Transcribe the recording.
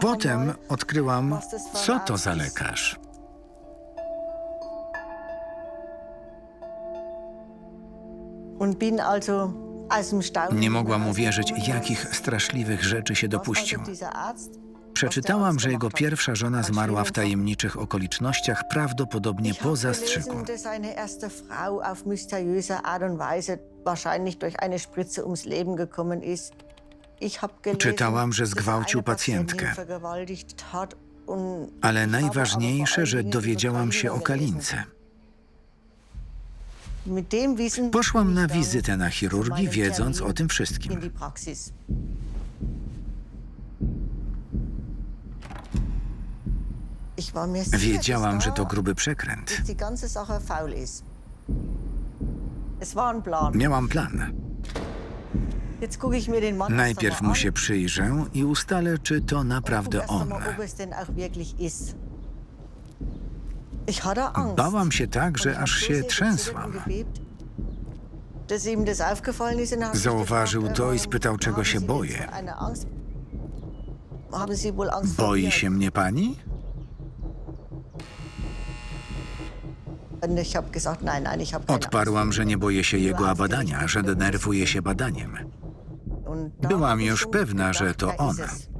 Potem odkryłam, co to za lekarz. Nie mogłam uwierzyć, jakich straszliwych rzeczy się dopuścił. Przeczytałam, że jego pierwsza żona zmarła w tajemniczych okolicznościach, prawdopodobnie po zastrzyku. wahrscheinlich durch eine Spritze ums Leben gekommen ist. Czytałam, że zgwałcił pacjentkę. Ale najważniejsze, że dowiedziałam się o. Kalince. Poszłam na wizytę na chirurgii, wiedząc o tym wszystkim. Wiedziałam, że to gruby przekręt. jetzt die Najpierw mu się przyjrzę i ustalę, czy to naprawdę gucke erst on. einmal, ob es denn auch wirklich ist. Ich hatte Angst. Bałam się tak, że aż się trzęsłam. er Zauważył to i ähm, spytał, czego się boję. Boi się mnie pani? Odparłam, że nie boję się jego badania, że denerwuję się badaniem. Byłam już pewna, że to da on. ist es.